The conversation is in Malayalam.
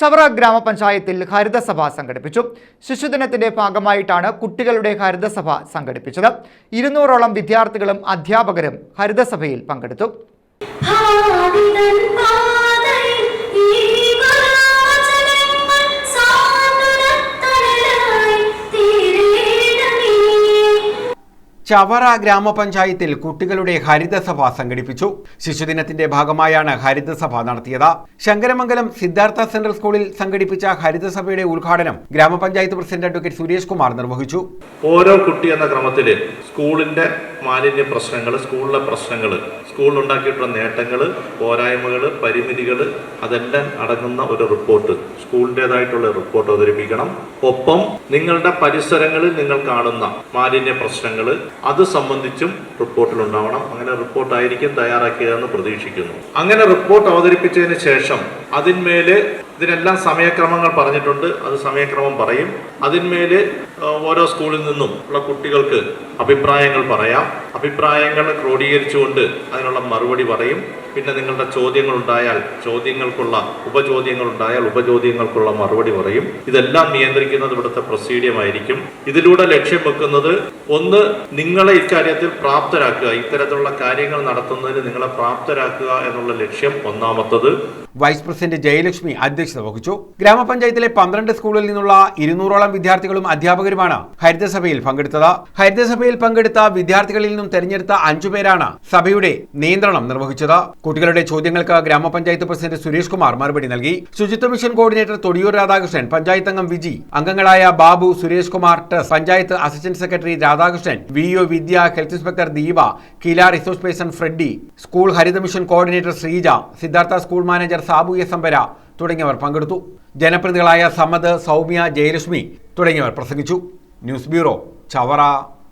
ചവറ ഗ്രാമപഞ്ചായത്തിൽ ഹരിതസഭ സംഘടിപ്പിച്ചു. ശിശുദിനത്തിന്റെ ഭാഗമായിട്ടാണ് കുട്ടികളുടെ ഹരിതസഭ സംഘടിപ്പിച്ചത്. ഇരുന്നൂറോളം വിദ്യാർത്ഥികളും അധ്യാപകരും ഹരിതസഭയിൽ പങ്കെടുത്തു. ചവറ ഗ്രാമപഞ്ചായത്തിൽ കുട്ടികളുടെ ഹരിതസഭ സംഘടിപ്പിച്ചു. ശിശുദിനത്തിന്റെ ഭാഗമായാണ് ഹരിതസഭ നടത്തിയത്. ശങ്കരമംഗലം സിദ്ധാർത്ഥ സെൻട്രൽ സ്കൂളിൽ സംഘടിപ്പിച്ച ഹരിതസഭയുടെ ഉദ്ഘാടനം ഗ്രാമപഞ്ചായത്ത് പ്രസിഡന്റ് അഡ്വക്കേറ്റ് സുരേഷ് കുമാർ നിർവഹിച്ചു. ഓരോ കുട്ടി എന്ന ക്രമത്തിൽ സ്കൂളിന്റെ മാലിന്യ പ്രശ്നങ്ങൾ സ്കൂളിലെ പ്രശ്നങ്ങൾ സ്കൂളിലുണ്ടാക്കിയിട്ടുള്ള നേട്ടങ്ങൾ പോരായ്മകൾ പരിമിതികൾ അതെല്ലാം അടങ്ങുന്ന ഒരു റിപ്പോർട്ട്. സ്കൂളിന്റെതായിട്ടുള്ള റിപ്പോർട്ട് അവതരിപ്പിക്കണം. ഒപ്പം നിങ്ങളുടെ പരിസരങ്ങളിൽ നിങ്ങൾ കാണുന്ന മാലിന്യ പ്രശ്നങ്ങൾ അത് സംബന്ധിച്ചും റിപ്പോർട്ടിൽ ഉണ്ടാവണം. അങ്ങനെ റിപ്പോർട്ടായിരിക്കും തയ്യാറാക്കിയതെന്ന് പ്രതീക്ഷിക്കുന്നു. അങ്ങനെ റിപ്പോർട്ട് അവതരിപ്പിച്ചതിന് ശേഷം അതിന്മേൽ ഇതിനെല്ലാം സമയക്രമങ്ങൾ പറഞ്ഞിട്ടുണ്ട്. അത് സമയക്രമം പറയും. അതിന്മേൽ ഓരോ സ്കൂളിൽ നിന്നും ഉള്ള കുട്ടികൾക്ക് അഭിപ്രായങ്ങൾ പറയാം. അഭിപ്രായങ്ങൾ ക്രോഡീകരിച്ചുകൊണ്ട് അതിനുള്ള മറുപടി പറയും. പിന്നെ നിങ്ങളുടെ ചോദ്യങ്ങൾ ഉണ്ടായാൽ ചോദ്യങ്ങൾക്കുള്ള ഉപചോദ്യങ്ങൾ ഉണ്ടായാൽ ഉപചോദ്യങ്ങൾക്കുള്ള മറുപടി പറയും. ഇതെല്ലാം നിയന്ത്രിക്കുന്നത് ഇവിടുത്തെ പ്രൊസീഡിയം ആയിരിക്കും. ഇതിലൂടെ ലക്ഷ്യം വെക്കുന്നത് ഒന്ന് നിങ്ങളെ ഇക്കാര്യത്തിൽ പ്രാപ്തരാക്കുക. ഇത്തരത്തിലുള്ള കാര്യങ്ങൾ നടത്തുന്നതിന് നിങ്ങളെ പ്രാപ്തരാക്കുക എന്നുള്ള ലക്ഷ്യം ഒന്നാമത്തത്. വൈസ് പ്രസിഡന്റ് ജയലക്ഷ്മി അധ്യക്ഷത വഹിച്ചു. ഗ്രാമപഞ്ചായത്തിലെ പന്ത്രണ്ട് സ്കൂളിൽ നിന്നുള്ള ഇരുന്നൂറോളം വിദ്യാർത്ഥികളും അധ്യാപകരുമാണ് ഹരിതസഭയിൽ പങ്കെടുത്തത്. ഹരിതസഭയിൽ പങ്കെടുത്ത വിദ്യാർത്ഥികളിൽ നിന്നും തെരഞ്ഞെടുത്ത അഞ്ചുപേരാണ് സഭയുടെ നിയന്ത്രണം നിർവഹിച്ചത്. കുട്ടികളുടെ ചോദ്യങ്ങൾക്ക് ഗ്രാമപഞ്ചായത്ത് പ്രസിഡന്റ് സുരേഷ് കുമാർ മറുപടി നൽകി. ശുചിത്വ മിഷൻ കോർഡിനേറ്റർ തൊടിയൂർ രാധാകൃഷ്ണൻ പഞ്ചായത്ത് അംഗം വിജി അംഗങ്ങളായ ബാബു സുരേഷ് കുമാർ ടെസ് panchayat assistant secretary Radhakrishnan V O Vidya health inspector Deepa Kila resource person Freddy school Haritha mission coordinator Sreeja Siddhartha school manager Sabu S അമ്പര തുടങ്ങിയവർ പങ്കെടുത്തു. ജനപ്രതികളായ സമദ് സൗമ്യ ജയലക്ഷ്മി തുടങ്ങിയവർ പ്രസംഗിച്ചു. News bureau Chavara.